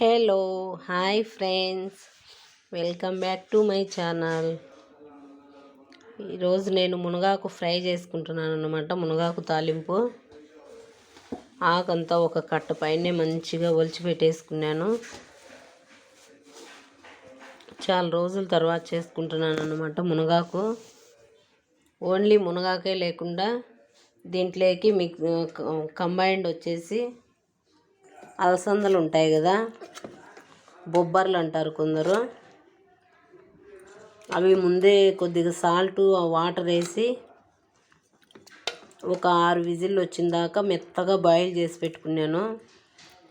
Hello hi friends. Welcome back to my channel. ఈరోజు నేను మునగాకు ఫ్రై చేసుకుంటున్నాను అనమాట మునగాకు తాలింపు. ఆకంతా ఒక కట్ట పైనే మంచిగా ఒలిచిపెట్టేసుకున్నాను చాలా రోజుల తర్వాత చేసుకుంటున్నాను అనమాట మునగాకు. ఓన్లీ మునగాకే లేకుండా దీంట్లోకి మిక్ కంబైండ్ వచ్చేసి అలసందలు ఉంటాయి కదా బొబ్బర్లు అంటారు కొందరు. అవి ముందే కొద్దిగా సాల్ట్ వాటర్ వేసి ఒక ఆరు విజిల్ వచ్చిన దాకా మెత్తగా బాయిల్ చేసి పెట్టుకున్నాను.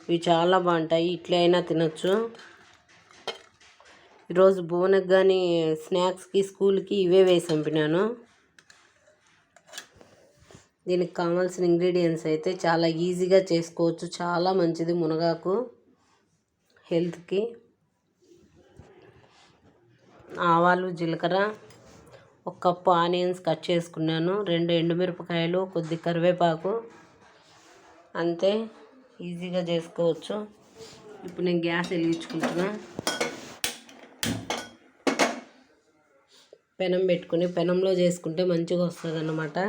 ఇవి చాలా బాగుంటాయి ఇట్లే అయినా తినచ్చు. ఈరోజు బోనకు కానీ స్నాక్స్కి స్కూల్కి ఇవే వేసి పంపినాను దీనికి కావాల్సిన ఇంగ్రీడియంట్స్ అయితే చాలా ఈజీగా చేసుకోవచ్చు. చాలా మంచిది మునగాకు హెల్త్కి. ఆవాలు జీలకర్ర ఒక కప్పు ఆనియన్స్ కట్ చేసుకున్నాను. రెండు ఎండుమిరపకాయలు కొద్ది కరివేపాకు. అంతే ఈజీగా చేసుకోవచ్చు. ఇప్పుడు నేను గ్యాస్ వెలిగించుకుంటున్నా. పెనం పెట్టుకుని పెనంలో చేసుకుంటే మంచిగా వస్తుంది అన్నమాట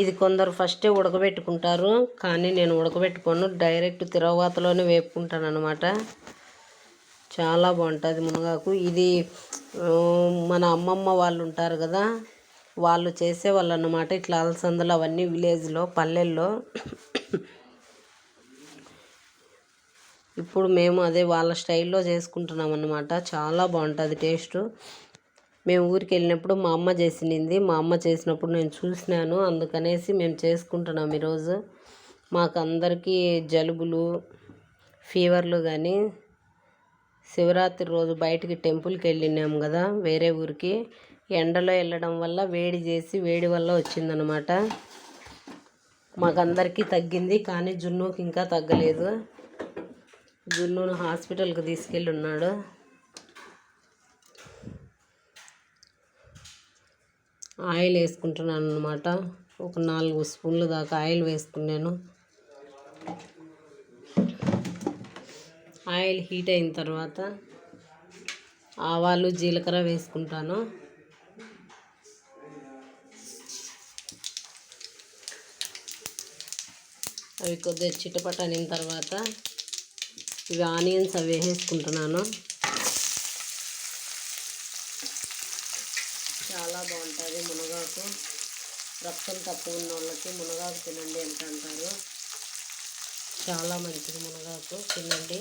ఇది కొందరు ఫస్టే ఉడకబెట్టుకుంటారు కానీ నేను ఉడకబెట్టుకోను. డైరెక్ట్ తిరగవాతలోనే వేపుకుంటాను అనమాట చాలా బాగుంటుంది మునగాకు. ఇది మన అమ్మమ్మ వాళ్ళు ఉంటారు కదా వాళ్ళు చేసేవాళ్ళు అన్నమాట. ఇట్లా అలసందలు అవన్నీ విలేజ్లో పల్లెల్లో. ఇప్పుడు మేము అదే వాళ్ళ స్టైల్లో చేసుకుంటున్నాం అన్నమాట. చాలా బాగుంటుంది టేస్ట్. మేము ఊరికి వెళ్ళినప్పుడు మా అమ్మ చేసింది. మా అమ్మ చేసినప్పుడు నేను చూసినాను. అందుకనేసి మేము చేసుకుంటున్నాం ఈరోజు. మాకు అందరికీ జలుబులు ఫీవర్లు కానీ శివరాత్రి రోజు బయటికి టెంపుల్కి వెళ్ళినాము కదా వేరే ఊరికి. ఎండలో వెళ్ళడం వల్ల వేడి చేసి వేడి వల్ల వచ్చిందనమాట. మాకందరికీ తగ్గింది కానీ జున్నుకి ఇంకా తగ్గలేదు. జున్నును హాస్పిటల్కి తీసుకెళ్ళి ఉన్నాడు. ఆయిల్ వేసుకుంటున్నాను అనమాట ఒక నాలుగు స్పూన్లు దాకా ఆయిల్ వేసుకున్నాను. ఆయిల్ హీట్ అయిన తర్వాత ఆవాలు జీలకర్ర వేసుకుంటాను. అవి కొద్దిగా చిటపట అయిన తర్వాత ఇవి ఆనియన్స్ అవి వేసుకుంటున్నాను చాలా బాగుంటుంది మునగాకు రక్తం తక్కువ ఉన్న వాళ్ళకి మునగాకు తినండి ఎంత అంటారు? చాలా మంచిది మునగాకు. తినండి.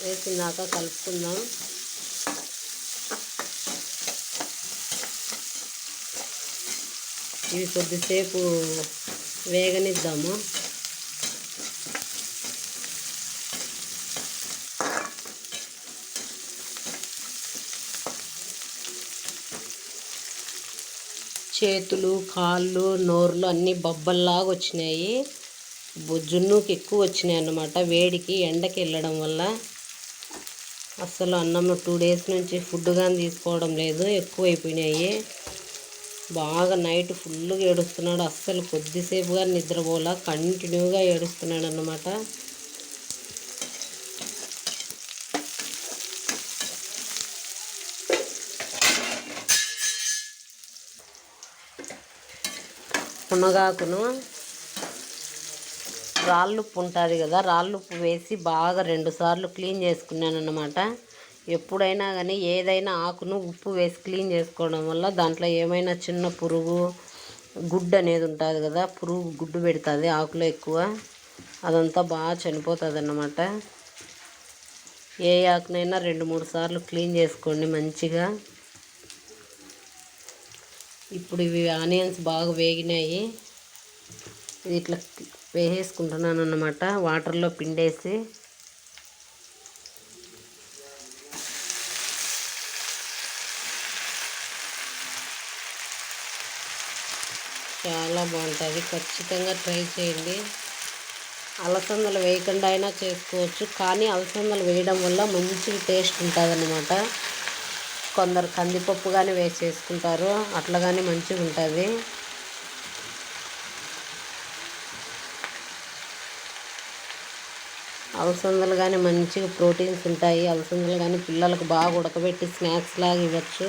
వేసినాక కలుపుకుందాం. ఇవి కొద్దిసేపు వేగనిద్దాము? చేతులు కాళ్ళు నోర్లు అన్నీ బొబ్బల్లాగా వచ్చినాయి. జున్నుకి ఎక్కువ వచ్చినాయి అన్నమాట. వేడికి ఎండకి వెళ్ళడం వల్ల అస్సలు అన్నం టూ డేస్ నుంచి ఫుడ్ కానీ తీసుకోవడం లేదు. ఎక్కువ అయిపోయినాయి బాగా నైట్ ఫుల్గా ఏడుస్తున్నాడు. అస్సలు కొద్దిసేపుగా నిద్రపోలా కంటిన్యూగా ఏడుస్తున్నాడు అన్నమాట మునగాకును రాళ్ళుప్పు ఉంటుంది కదా రాళ్ళుప్పు వేసి బాగా రెండుసార్లు క్లీన్ చేసుకున్నాను అన్నమాట ఎప్పుడైనా కానీ ఏదైనా ఆకును ఉప్పు వేసి క్లీన్ చేసుకోవడం వల్ల దాంట్లో ఏమైనా చిన్న పురుగు గుడ్డు అనేది ఉంటుంది కదా పురుగు గుడ్డు పెడుతుంది ఆకులో ఎక్కువ. అదంతా బాగా చనిపోతుంది అన్నమాట ఏ ఆకునైనా రెండు మూడు సార్లు క్లీన్ చేసుకోండి మంచిగా. ఇప్పుడు ఇవి ఆనియన్స్ బాగా వేగినాయి. ఇట్లా వేసేసుకుంటున్నాను అన్నమాట వాటర్లో పిండేసి. చాలా బాగుంటుంది. ఖచ్చితంగా ట్రై చేయండి. అలసందలు వేయకుండా అయినా చేసుకోవచ్చు. కానీ అలసందలు వేయడం వల్ల మంచి టేస్ట్ ఉంటుంది అన్నమాట కొందరు కందిపప్పు కానీ వేసి చేసుకుంటారు అట్లా కానీ మంచిగా ఉంటుంది. అలసందలు కానీ మంచిగా ప్రోటీన్స్ ఉంటాయి. అలసందలు కానీ పిల్లలకు బాగా ఉడకబెట్టి స్నాక్స్ లాగా ఇవ్వచ్చు.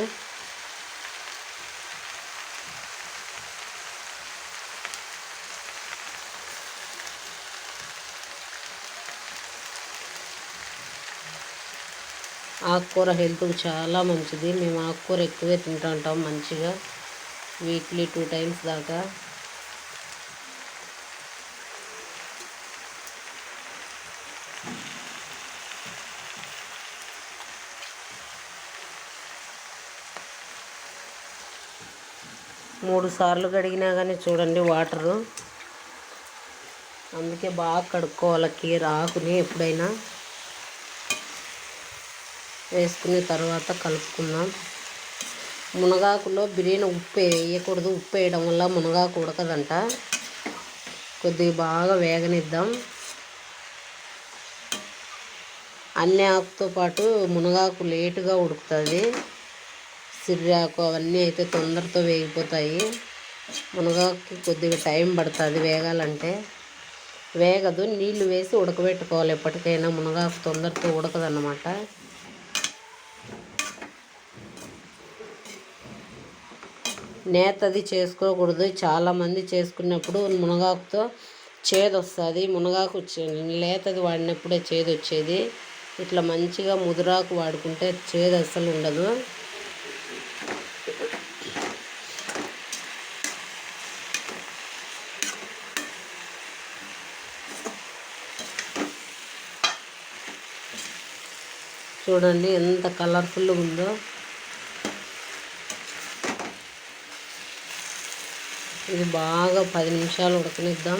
ఆకుకూర హెల్త్కి చాలా మంచిది. మేము ఆకుకూర ఎక్కువే తింటుంటాం మంచిగా. వీక్లీ టూ టైమ్స్ దాకా. మూడు సార్లు కడిగినా కానీ చూడండి వాటరు. అందుకే బాగా కడుక్కోవాలి కీర ఆకుని ఎప్పుడైనా. వేసుకున్న తర్వాత కలుపుకుందాం. మునగాకులో బిర్యానీ ఉప్పు వేయకూడదు. ఉప్పు వేయడం వల్ల మునగాకు ఉడకదంట. కొద్దిగా బాగా వేగనిద్దాం. అన్ని ఆకుతో పాటు మునగాకు లేటుగా ఉడుకుతుంది. సిర్రాకు అవన్నీ అయితే తొందరతో వేగిపోతాయి. మునగాకు కొద్దిగా టైం పడుతుంది వేగాలంటే. వేగదు. నీళ్ళు వేసి ఉడకబెట్టుకోవాలి. ఎప్పటికైనా మునగాకు తొందరతో ఉడకదన్నమాట. నేతది చేసుకోకూడదు. చాలామంది చేసుకున్నప్పుడు మునగాకుతో చేదు వస్తుంది మునగాకు లేతది వాడినప్పుడే చేదు వచ్చేది ఇట్లా మంచిగా ముదురాకు వాడుకుంటే చేదు అస్సలు ఉండదు. చూడండి ఎంత కలర్ఫుల్గా ఉందో. ఇది బాగా పది నిమిషాలు ఉడకనిద్దాం.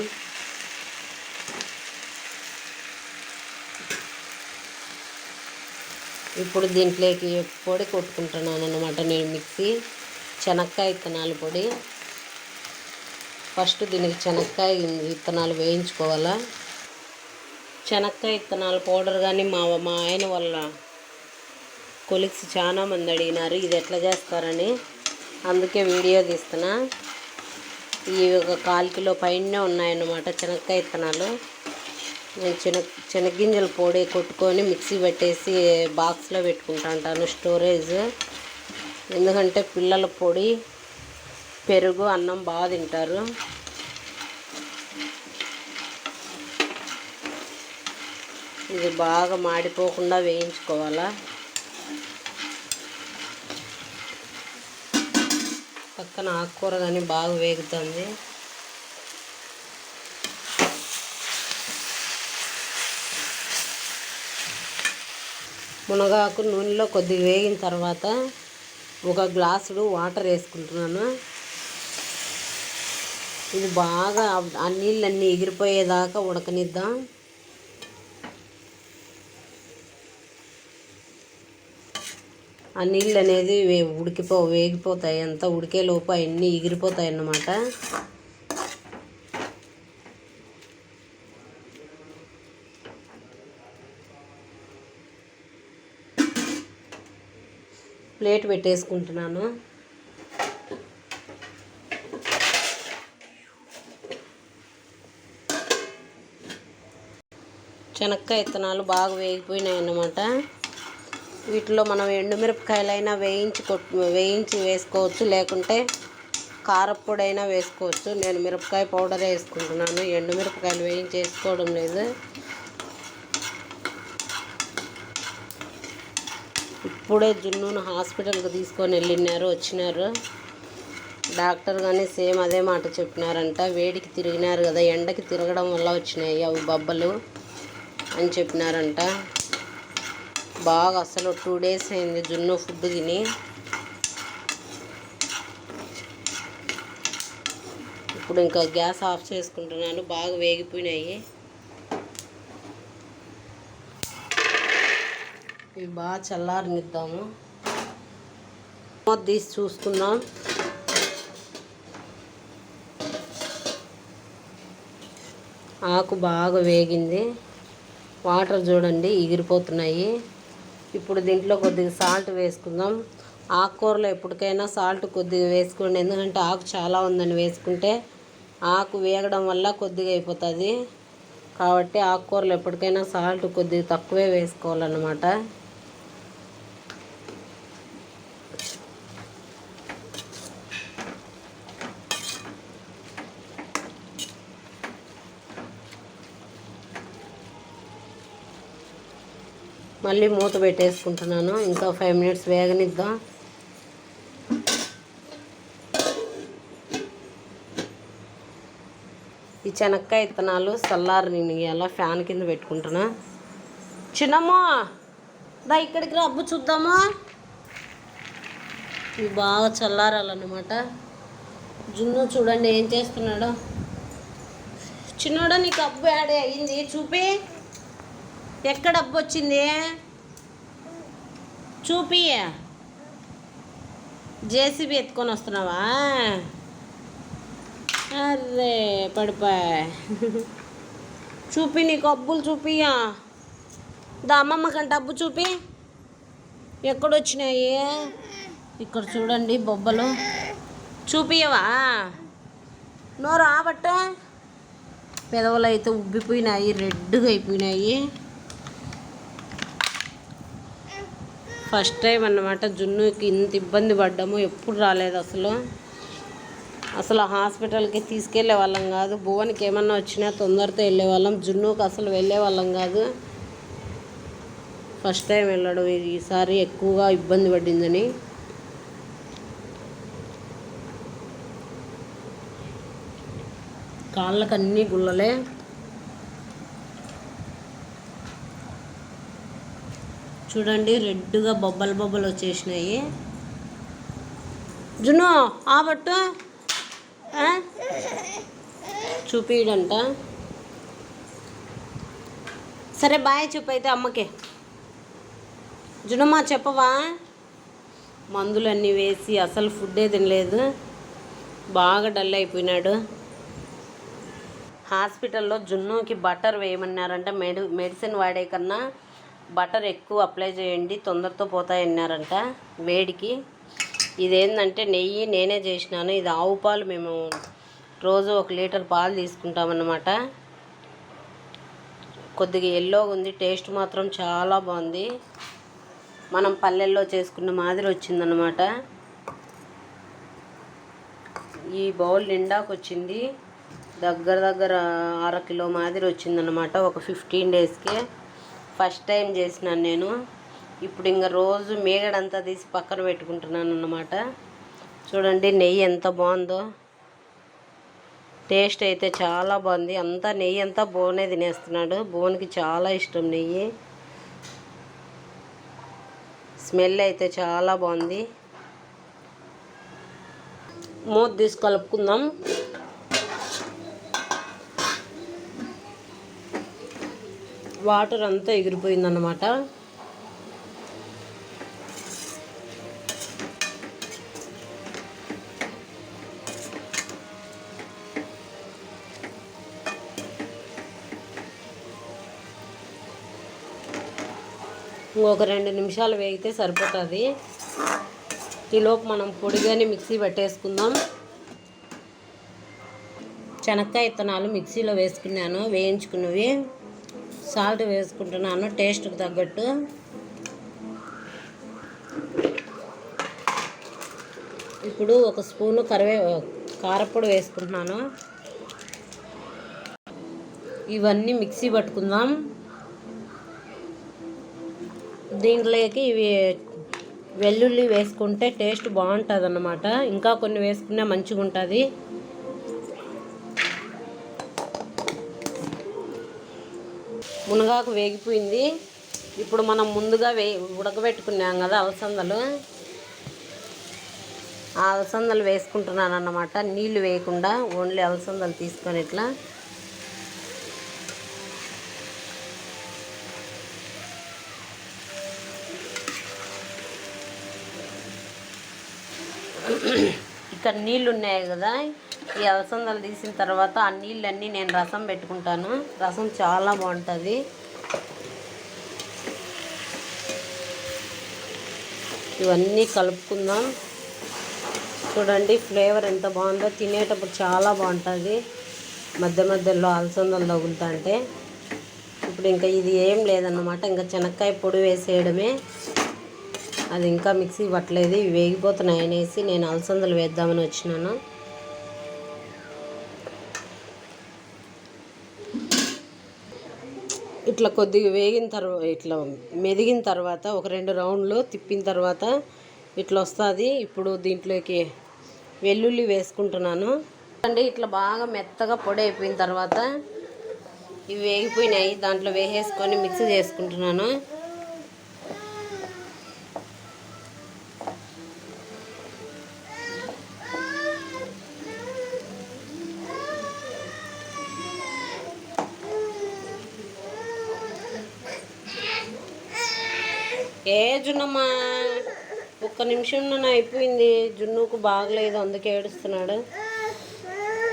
ఇప్పుడు దీంట్లోకి పొడి కొట్టుకుంటున్నాను అనమాట నేను మిక్సీ. శనక్కాయ విత్తనాల పొడి. ఫస్ట్ దీనికి శనక్కాయ విత్తనాలు వేయించుకోవాలా. శనక్కాయ విత్తనాల పౌడర్ కానీ మా మా ఆయన వల్ల కొలిక్స్ చాలా మంది అడిగినారు ఇది ఎట్లా చేస్తారని. అందుకే వీడియో తీస్తున్నా. ఈ ఒక కాలు కిలో పైన ఉన్నాయన్నమాట శనక్కాయ విత్తనాలు నేను శనగ శనగ్గింజల పొడి కొట్టుకొని మిక్సీ పెట్టేసి బాక్స్లో పెట్టుకుంటా ఉంటాను స్టోరేజ్. ఎందుకంటే పిల్లల పొడి పెరుగు అన్నం బాగా తింటారు. ఇది బాగా మాడిపోకుండా వేయించుకోవాలా? పక్కన ఆకుకూర కానీ బాగా వేగుతుంది. మునగాకు నూనెలో కొద్దిగా వేగిన తర్వాత ఒక గ్లాసుడు వాటర్ వేసుకుంటున్నాను. ఇది బాగా ఆ నీళ్ళన్నీ ఎగిరిపోయేదాకా ఉడకనిద్దాం. ఆ నీళ్ళు అనేది ఉడికిపో వేగిపోతాయి. అంతా ఉడికే లోపు అవన్నీ ఎగిరిపోతాయి అన్నమాట. ప్లేట్ పెట్టేసుకుంటున్నాను. శనక్కాయ విత్తనాలు బాగా వేగిపోయినాయి అన్నమాట. వీటిలో మనం ఎండుమిరపకాయలైనా వేయించి వేయించి వేసుకోవచ్చు. లేకుంటే కారప్పొడి అయినా వేసుకోవచ్చు. నేను మిరపకాయ పౌడర్ వేసుకుంటున్నాను. ఎండుమిరపకాయలు వేయించి వేసుకోవడం లేదు. ఇప్పుడే జున్నును హాస్పిటల్కి తీసుకొని వెళ్ళినారు వచ్చినారు. డాక్టర్ కానీ సేమ్ అదే మాట చెప్పినారంట. వేడికి తిరిగినారు కదా ఎండకి తిరగడం వల్ల వచ్చినాయి అవి బొబ్బలు అని చెప్పినారంట. బాగా అసలు టూ డేస్ అయింది జున్ను ఫుడ్ తిని. ఇప్పుడు ఇంకా గ్యాస్ ఆఫ్ చేసుకుంటున్నాను బాగా వేగిపోయినాయి. ఇవి బాగా చల్లారనిద్దాము. తీసి చూస్తున్నాం. ఆకు బాగా వేగింది. వాటర్ చూడండి ఎగిరిపోతున్నాయి. ఇప్పుడు దీంట్లో కొద్దిగా సాల్ట్ వేసుకుందాం. ఆకుకూరలో ఎప్పటికైనా సాల్ట్ కొద్దిగా వేసుకోండి. ఎందుకంటే ఆకు చాలా ఉందని వేసుకుంటే ఆకు వేగడం వల్ల కొద్దిగా అయిపోతుంది. కాబట్టి ఆకుకూరలు ఎప్పటికైనా సాల్ట్ కొద్దిగా తక్కువే వేసుకోవాలన్నమాట. మళ్ళీ మూత పెట్టేసుకుంటున్నాను. ఇంకా ఫైవ్ మినిట్స్ వేగనిద్దాం. ఈ చెనక్కాయ విత్తనాలు చల్లారి నేను ఇలా ఫ్యాన్ కింద పెట్టుకుంటున్నా. చిన్నమ్మా దా ఇక్కడికి రబ్బు చూద్దామా? ఇవి బాగా చల్లారాలన్నమాట. జున్ను చూడండి ఏం చేస్తున్నాడో. చిన్నోడా నీకు అబ్బు యాడే అయ్యింది చూపి. ఎక్కడ అబ్బు వచ్చింది? చూపి జేసీబీ ఎత్తుకొని వస్తున్నావా? అరే పడిపోయా. చూపి నీకు అబ్బులు చూపియా దా అమ్మమ్మ కంటే అబ్బు చూపి. ఎక్కడొచ్చినాయి? ఇక్కడ చూడండి బొబ్బలు. చూపియవా నోరు ఆబట్ట పెదవులు అయితే ఉబ్బిపోయినాయి రెడ్గా అయిపోయినాయి. ఫస్ట్ టైం అన్నమాట జున్నుకి ఇంత ఇబ్బంది పడ్డాము ఎప్పుడు రాలేదు అసలు. అసలు హాస్పిటల్కి తీసుకెళ్ళే వాళ్ళం కాదు. భువన్కి ఏమన్నా వచ్చినా తొందరతో వెళ్ళేవాళ్ళం జున్నుకి అసలు వెళ్ళే వాళ్ళం కాదు. ఫస్ట్ టైం వెళ్ళడం ఈసారి ఎక్కువగా ఇబ్బంది పడిందని. కాళ్ళకన్నీ గుల్లలే. చూడండి రెడ్గా బొబ్బలు బొబ్బలు వచ్చేసినాయి. జును ఆబట్టు చూపిడంట సరే బాయ్ చెప్పు అయితే అమ్మకి. జునమ్మా చెప్పవా? మందులన్నీ వేసి అసలు ఫుడ్డే తినలేదు. బాగా డల్ అయిపోయినాడు. హాస్పిటల్లో జున్నుకి బటర్ వేయమన్నారంట మెడి మెడిసిన్ వాడే కన్నా. బటర్ ఎక్కువ అప్లై చేయండి తొందరతో పోతాయన్నారంట వేడికి. ఇదేంటంటే నెయ్యి నేనే చేసినాను. ఇది ఆవు పాలు మేము రోజు ఒక లీటర్ పాలు తీసుకుంటామన్నమాట. కొద్దిగా ఎల్లోగా ఉంది. టేస్ట్ మాత్రం చాలా బాగుంది. మనం పల్లెల్లో చేసుకున్న మాదిరి వచ్చిందనమాట ఈ బౌల్ నిండాకు వచ్చింది దగ్గర దగ్గర అర కిలో మాదిరి వచ్చిందనమాట ఒక ఫిఫ్టీన్ డేస్కి ఫస్ట్ టైం చేసినాను నేను. ఇప్పుడు ఇంకా రోజు మేగడంతా తీసి పక్కన పెట్టుకుంటున్నాను అన్నమాట. చూడండి నెయ్యి ఎంత బాగుందో. టేస్ట్ అయితే చాలా బాగుంది. అంతా నెయ్యి అంతా బోనే తినేస్తున్నాడు. బోన్కి చాలా ఇష్టం నెయ్యి. స్మెల్ అయితే చాలా బాగుంది. మూత తీసి కలుపుకుందాం. వాటర్ అంతా ఎగిరిపోయిందన్నమాట. ఇంకొక రెండు నిమిషాలు వేగితే సరిపోతుంది. ఈలోపు మనం పొడిగాని మిక్సీ పెట్టేసుకుందాం. శనక్కాయ విత్తనాలు మిక్సీలో వేసుకున్నాను వేయించుకున్నవి. సాల్ట్ వేసుకుంటున్నాను టేస్ట్కి తగ్గట్టు. ఇప్పుడు ఒక స్పూను కరివే కారపొడి వేసుకుంటున్నాను. ఇవన్నీ మిక్సీ పట్టుకుందాం. దీంట్లోకి ఇవి వెల్లుల్లి వేసుకుంటే టేస్ట్ బాగుంటుంది అన్నమాట ఇంకా కొన్ని వేసుకున్నా మంచిగా ఉంటుంది మునగాకు వేగిపోయింది. ఇప్పుడు మనం ముందుగా వే ఉడకబెట్టుకున్నాం కదా అలసందలు. ఆ అలసందలు వేసుకుంటున్నాను అన్నమాట నీళ్ళు వేయకుండా ఓన్లీ అలసందలు తీసుకొని ఇట్లా. ఇక్కడ నీళ్ళు ఉన్నాయి కదా. ఈ అలసందలు తీసిన తర్వాత ఆ నీళ్ళన్నీ నేను రసం పెట్టుకుంటాను. రసం చాలా బాగుంటుంది. ఇవన్నీ కలుపుకుందాం. చూడండి ఫ్లేవర్ ఎంత బాగుందో. తినేటప్పుడు చాలా బాగుంటుంది. మధ్య మధ్యలో అలసందలు తగులుతా అంటే. ఇప్పుడు ఇంకా ఇది ఏం లేదన్నమాట. ఇంకా చెనక్కాయ పొడి వేసేయడమే. అది ఇంకా మిక్సీ పట్టలేదు. ఇవి వేగిపోతున్నాయి అనేసి నేను అలసందలు వేద్దామని వచ్చినాను. ఇట్లా కొద్దిగా వేగిన తర్వాత ఇట్లా మెదిగిన తర్వాత ఒక రెండు రౌండ్లు తిప్పిన తర్వాత ఇట్లా వస్తుంది. ఇప్పుడు దీంట్లోకి వెల్లుల్లి వేసుకుంటున్నాను. అండి ఇట్లా బాగా మెత్తగా పొడి అయిపోయిన తర్వాత ఇవి వేగిపోయినాయి. దాంట్లో వేసేసుకొని మిక్స్ చేసుకుంటున్నాను. ఏ ఒక్క నిమిషం నన్ను అయిపోయింది. జున్నుకు బాగలేదు అందుకే ఏడుస్తున్నాడు.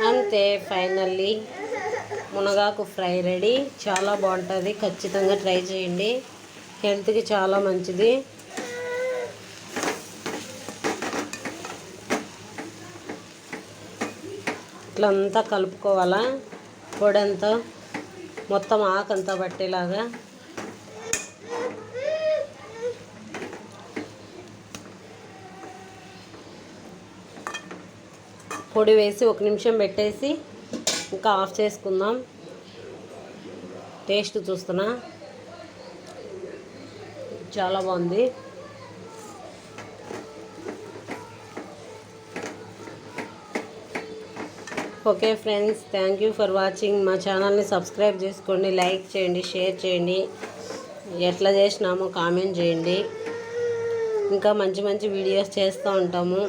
అంతే ఫైనల్లీ మునగాకు ఫ్రై రెడీ. చాలా బాగుంటుంది. ఖచ్చితంగా ట్రై చేయండి. హెల్త్కి చాలా మంచిది. ఇట్లంతా అంతా కలుపుకోవాలా? పొడంతా మొత్తం ఆకంతా పట్టేలాగా. పొడి వేసి ఒక నిమిషం పెట్టేసి ఇంకా ఆఫ్ చేసుకుందాం. టేస్ట్ చూస్తున్నా. చాలా బాగుంది. Okay friends thank you for watching. మా ఛానల్ని సబ్స్క్రైబ్ చేసుకోండి లైక్ చేయండి షేర్ చేయండి. ఎట్లా చేసినామో కామెంట్ చేయండి. ఇంకా మంచి మంచి వీడియోస్ చేస్తూ ఉంటాము.